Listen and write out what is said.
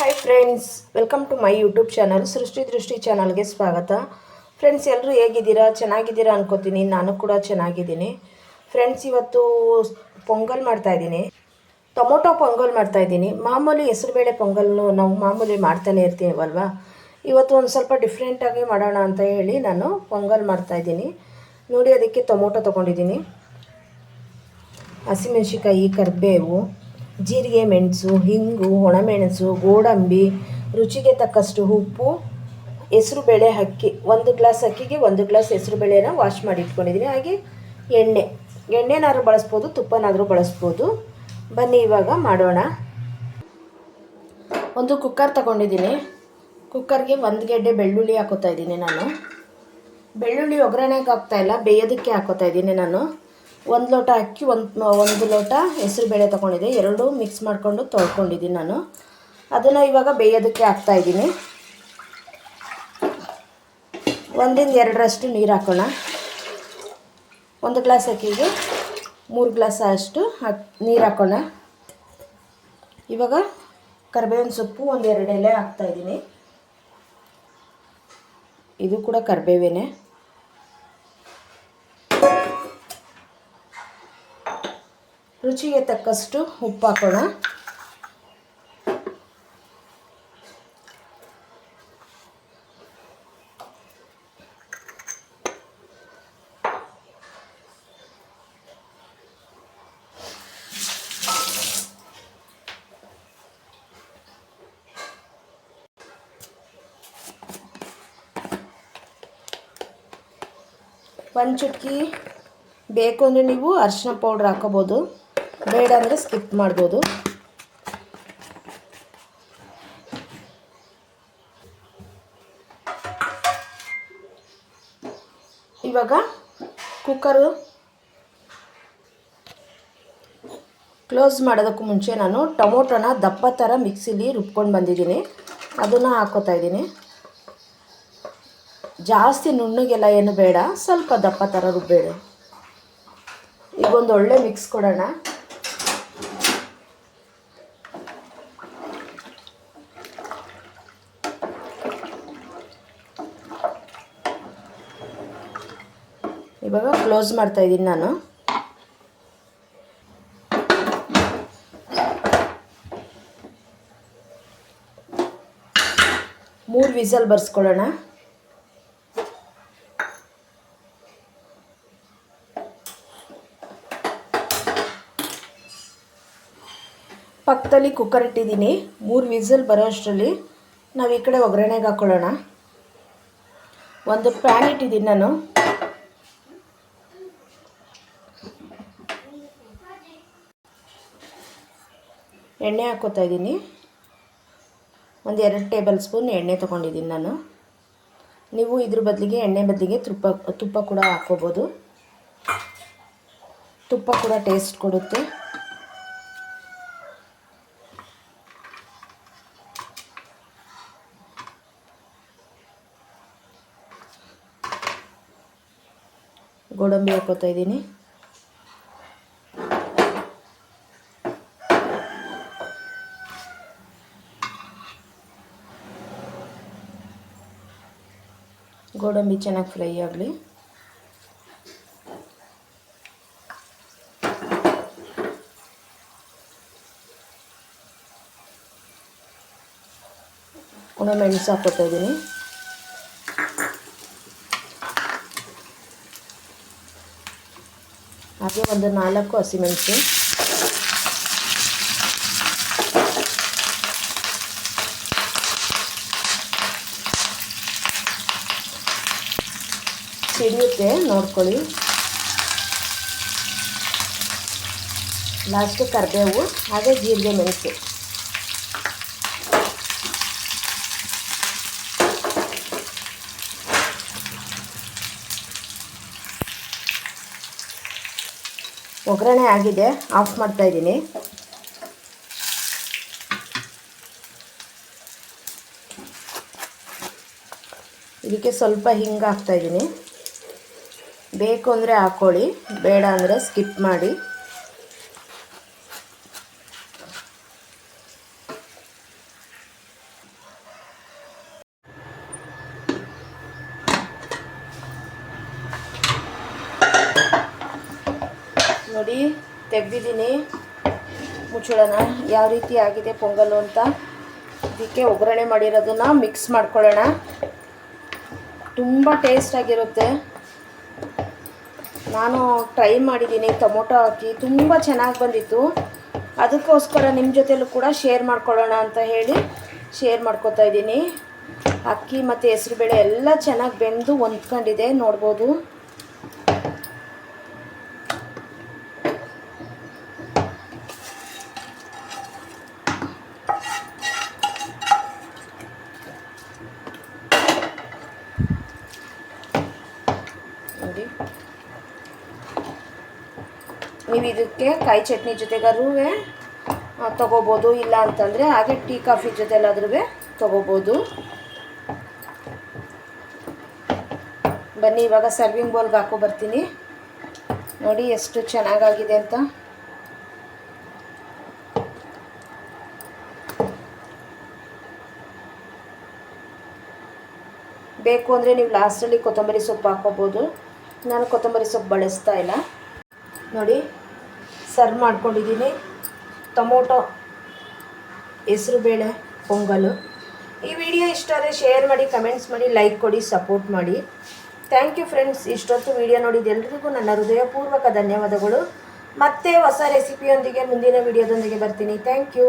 Hi friends welcome to my YouTube channel Srishti Drishti ಚಾನಲ್ಗೆ ಸ್ವಾಗತ. Friends ಎಲ್ಲರೂ ಹೇಗಿದ್ದೀರಾ? ಚೆನ್ನಾಗಿದ್ದೀರಾ ಅನ್ಕೋತೀನಿ. ನಾನು ಕೂಡ ಚೆನ್ನಾಗಿದ್ದೀನಿ. ಫ್ರೆಂಡ್ಸ್ ಇವತ್ತು ಪೊಂಗಲ್ ಮಾಡ್ತಾಯಿದ್ದೀನಿ ಟೊಮೊಟೊ ಪೊಂಗಲ್ ಮಾಡ್ತಾಯಿದ್ದೀನಿ ಮಾಮೂಲಿ ಹೆಸರುಬೇಳೆ ಪೊಂಗಲ್ನು ನಾವು ಮಾಮೂಲಿ ಮಾಡ್ತಾನೆ ಇರ್ತೀವಲ್ವಾ? ಇವತ್ತು ಒಂದು ಸ್ವಲ್ಪ ಡಿಫ್ರೆಂಟಾಗಿ ಮಾಡೋಣ ಅಂತ ಹೇಳಿ ನಾನು ಪೊಂಗಲ್ ಮಾಡ್ತಾಯಿದ್ದೀನಿ ನೋಡಿ, ಅದಕ್ಕೆ ಟೊಮೊಟೊ ತೊಗೊಂಡಿದ್ದೀನಿ. ಹಸಿಮೆಣಸಿಕಾಯಿ ಕರಿಬೇವು. ಜೀರಿಗೆ ಮೆಣಸು, ಹಿಂಗು, ಒಣಮೆಣಸು, ಗೋಡಂಬಿ, ರುಚಿಗೆ ತಕ್ಕಷ್ಟು ಉಪ್ಪು ಹೆಸರುಬೇಳೆ ಅಕ್ಕಿ, ಒಂದು ಗ್ಲಾಸ್ ಅಕ್ಕಿಗೆ ಒಂದು ಗ್ಲಾಸ್ ಹೆಸರುಬೇಳೆನ ವಾಶ್ ಮಾಡಿ ಇಟ್ಕೊಂಡಿದ್ದೀನಿ. ಹಾಗೆ ಎಣ್ಣೆ, ಎಣ್ಣೆನಾದ್ರೂ ಬಳಸ್ಬೋದು, ತುಪ್ಪನಾದರೂ ಬಳಸ್ಬೋದು. ಬನ್ನಿ, ಇವಾಗ ಮಾಡೋಣ. ಒಂದು ಕುಕ್ಕರ್ ತಗೊಂಡಿದ್ದೀನಿ. ಕುಕ್ಕರ್ಗೆ ಒಂದು ಗೆಡ್ಡೆ ಬೆಳ್ಳುಳ್ಳಿ ಹಾಕೋತಾ ಇದ್ದೀನಿ ನಾನು. ಬೆಳ್ಳುಳ್ಳಿ ಒಗ್ಗರಣೆಗೆ ಹಾಕ್ತಾಯಿಲ್ಲ ಬೇಯೋದಕ್ಕೆ ಹಾಕೋತಾ ಇದ್ದೀನಿ ನಾನು. ಒಂದು ಲೋಟ ಅಕ್ಕಿ, ಒಂದು ಒಂದು ಲೋಟ ಹೆಸರುಬೇಳೆ ತೊಗೊಂಡಿದ್ದೆ. ಎರಡೂ ಮಿಕ್ಸ್ ಮಾಡಿಕೊಂಡು ತೊಳ್ಕೊಂಡಿದ್ದೀನಿ ನಾನು. ಅದನ್ನು ಇವಾಗ ಬೇಯೋದಕ್ಕೆ ಹಾಕ್ತಾಯಿದ್ದೀನಿ ಒಂದಿಂದ ಎರಡರಷ್ಟು ನೀರು ಹಾಕೋಣ. ಒಂದು ಗ್ಲಾಸ್ ಅಕ್ಕಿಗೆ ಮೂರು ಗ್ಲಾಸ್ ಅಷ್ಟು ಹಾಕಿ, ನೀರು ಹಾಕೋಣ. ಇವಾಗ ಕರಿಬೇವಿನ ಸೊಪ್ಪು ಒಂದೆರಡು ಎಲೆ ಹಾಕ್ತಾಯಿದ್ದೀನಿ ಇದು ಕೂಡ ಕರಿಬೇವೇನೆ. ರುಚಿಗೆ ತಕ್ಕಷ್ಟು ಉಪ್ಪು ಹಾಕೋಣ. ಒಂದು ಚುಟ್ಕಿ ಬೇಕು ಅಂದರೆ ನೀವು ಅರಿಶಿನ ಪೌಡ್ರ್ ಹಾಕೋಬೋದು. ಬೇಡ ಅಂದರೆ ಸ್ಕಿಪ್ ಮಾಡ್ಬೋದು. ಇವಾಗ ಕುಕ್ಕರು ಕ್ಲೋಸ್ ಮಾಡೋದಕ್ಕೂ ಮುಂಚೆ ನಾನು ಟೊಮೊಟೊನ ದಪ್ಪ ಥರ ಮಿಕ್ಸಿಲಿ ರುಬ್ಕೊಂಡು ಬಂದಿದ್ದೀನಿ. ಅದನ್ನು ಹಾಕೋತಾ ಇದ್ದೀನಿ. ಜಾಸ್ತಿ ನುಣ್ಣಗೆಲ್ಲ ಏನು ಬೇಡ, ಸ್ವಲ್ಪ ದಪ್ಪ ಥರ ರುಬ್ಬೇಡ. ಈಗೊಂದು ಒಳ್ಳೆ ಮಿಕ್ಸ್ ಕೊಡೋಣ. ಇವಾಗ ಕ್ಲೋಸ್ ಮಾಡ್ತಾ ಇದ್ದೀನಿ ನಾನು. ಮೂರು ವಿಸಲ್ ಬರ್ಸ್ಕೊಳ್ಳೋಣ. ಪಕ್ಕದಲ್ಲಿ ಕುಕ್ಕರ್ ಇಟ್ಟಿದ್ದೀನಿ. ಮೂರು ವಿಸಲ್ ಬರೋ ಅಷ್ಟರಲ್ಲಿ ನಾವು ಈ ಕಡೆ ಒಗ್ಗರಣೆಗೆ ಹಾಕ್ಕೊಳ್ಳೋಣ ಒಂದು ಪ್ಯಾನ್ ಇಟ್ಟಿದ್ದೀನಿ ನಾನು. ಎಣ್ಣೆ ಹಾಕೋತಾ ಇದ್ದೀನಿ. ಒಂದು ಎರಡು ಟೇಬಲ್ ಸ್ಪೂನ್ ಎಣ್ಣೆ ತೊಗೊಂಡಿದ್ದೀನಿ ನಾನು. ನೀವು ಇದ್ರ ಬದಲಿಗೆ ಎಣ್ಣೆ ಬದಲಿಗೆ ತುಪ್ಪ ತುಪ್ಪ ಕೂಡ ಹಾಕ್ಕೋಬೋದು ತುಪ್ಪ ಕೂಡ ಟೇಸ್ಟ್ ಕೊಡುತ್ತೆ. ಗೋಡಂಬಿ ಹಾಕೋತಾ ಇದ್ದೀನಿ. ಗೋಡಂಬಿ ಚೆನ್ನಾಗಿ ಫ್ರೈ ಆಗಲಿ. ಒಣಮೆಣಸು ಹಾಕೋತಾ ಇದ್ದೀನಿ. ಹಾಗೆ ಒಂದು ನಾಲ್ಕು ಹಸಿಮೆಣಸು ಸಿಡಿಯುತ್ತೆ ನೋಡ್ಕೊಳ್ಳಿ. ಲಾಸ್ಟು ಕರಿಬೇವು, ಹಾಗೆ ಜೀರಿಗೆ ಮೆಣಸು. ಒಗ್ಗರಣೆ ಆಗಿದೆ ಆಫ್ ಮಾಡ್ತಾ ಇದ್ದೀನಿ. ಇದಕ್ಕೆ ಸ್ವಲ್ಪ ಹಿಂಗೆ ಹಾಕ್ತಾಯಿದ್ದೀನಿ ಬೇಕು ಅಂದರೆ ಹಾಕ್ಕೊಳ್ಳಿ ಬೇಡ ಅಂದರೆ ಸ್ಕಿಪ್ ಮಾಡಿ. ನೋಡಿ, ತೆಗ್ದಿದ್ದೀನಿ. ಮುಚ್ಚಳನ ಯಾವ ರೀತಿ ಆಗಿದೆ ಪೊಂಗಲ್ಲು ಅಂತ. ಇದಕ್ಕೆ ಒಗ್ಗರಣೆ ಮಾಡಿರೋದನ್ನು ಮಿಕ್ಸ್ ಮಾಡ್ಕೊಳ್ಳೋಣ. ತುಂಬ ಟೇಸ್ಟಾಗಿರುತ್ತೆ ನಾನು ಟ್ರೈ ಮಾಡಿದ್ದೀನಿ, ಟೊಮೊಟೊ ಹಾಕಿ. ತುಂಬ ಚೆನ್ನಾಗಿ ಬಂದಿತ್ತು. ಅದಕ್ಕೋಸ್ಕರ ನಿಮ್ಮ ಜೊತೆಲೂ ಕೂಡ ಶೇರ್ ಮಾಡ್ಕೊಳ್ಳೋಣ ಅಂತ ಹೇಳಿ ಶೇರ್ ಮಾಡ್ಕೊತಾ ಇದ್ದೀನಿ. ಅಕ್ಕಿ ಮತ್ತು ಹೆಸ್ರುಬೇಳೆ ಎಲ್ಲ ಚೆನ್ನಾಗಿ ಬೆಂದು ಹೊಂದ್ಕೊಂಡಿದೆ, ನೋಡ್ಬೋದು ನೋಡಿ ನೀವು ಇದಕ್ಕೆ ಕಾಯಿ ಚಟ್ನಿ ಜೊತೆಗಾದ್ರೂ ತೊಗೋಬೋದು. ಇಲ್ಲ ಅಂತಂದರೆ ಹಾಗೆ ಟೀ, ಕಾಫಿ ಜೊತೆಲಾದ್ರೂ ತೊಗೋಬೋದು. ಬನ್ನಿ, ಇವಾಗ ಸರ್ವಿಂಗ್ ಬೌಲ್ಗೆ ಹಾಕೋ ಬರ್ತೀನಿ. ನೋಡಿ ಎಷ್ಟು ಚೆನ್ನಾಗಾಗಿದೆ ಅಂತ. ಬೇಕು ಅಂದರೆ ನೀವು ಲಾಸ್ಟಲ್ಲಿ ಕೊತ್ತಂಬರಿ ಸೊಪ್ಪು ಹಾಕೋಬೋದು. ನಾನು ಕೊತ್ತಂಬರಿ ಸೊಪ್ಪು ಬಳಸ್ತಾ ಇಲ್ಲ. ನೋಡಿ ಸರ್ವ್ ಮಾಡ್ಕೊಂಡಿದ್ದೀನಿ. ಟೊಮೊಟೊ ಹೆಸರುಬೇಳೆ ಪೊಂಗಲು. ಈ ವಿಡಿಯೋ ಇಷ್ಟ ಆದರೆ ಶೇರ್ ಮಾಡಿ ಕಮೆಂಟ್ಸ್ ಮಾಡಿ ಲೈಕ್ ಕೊಡಿ ಸಪೋರ್ಟ್ ಮಾಡಿ. ಥ್ಯಾಂಕ್ ಯು ಫ್ರೆಂಡ್ಸ್ ಇಷ್ಟೊತ್ತು ವಿಡಿಯೋ ನೋಡಿದ ಎಲ್ರಿಗೂ ನನ್ನ ಹೃದಯಪೂರ್ವಕ ಧನ್ಯವಾದಗಳು. ಮತ್ತೆ ಹೊಸ ರೆಸಿಪಿಯೊಂದಿಗೆ ಮುಂದಿನ ವಿಡಿಯೋದೊಂದಿಗೆ ಬರ್ತೀನಿ. Thank you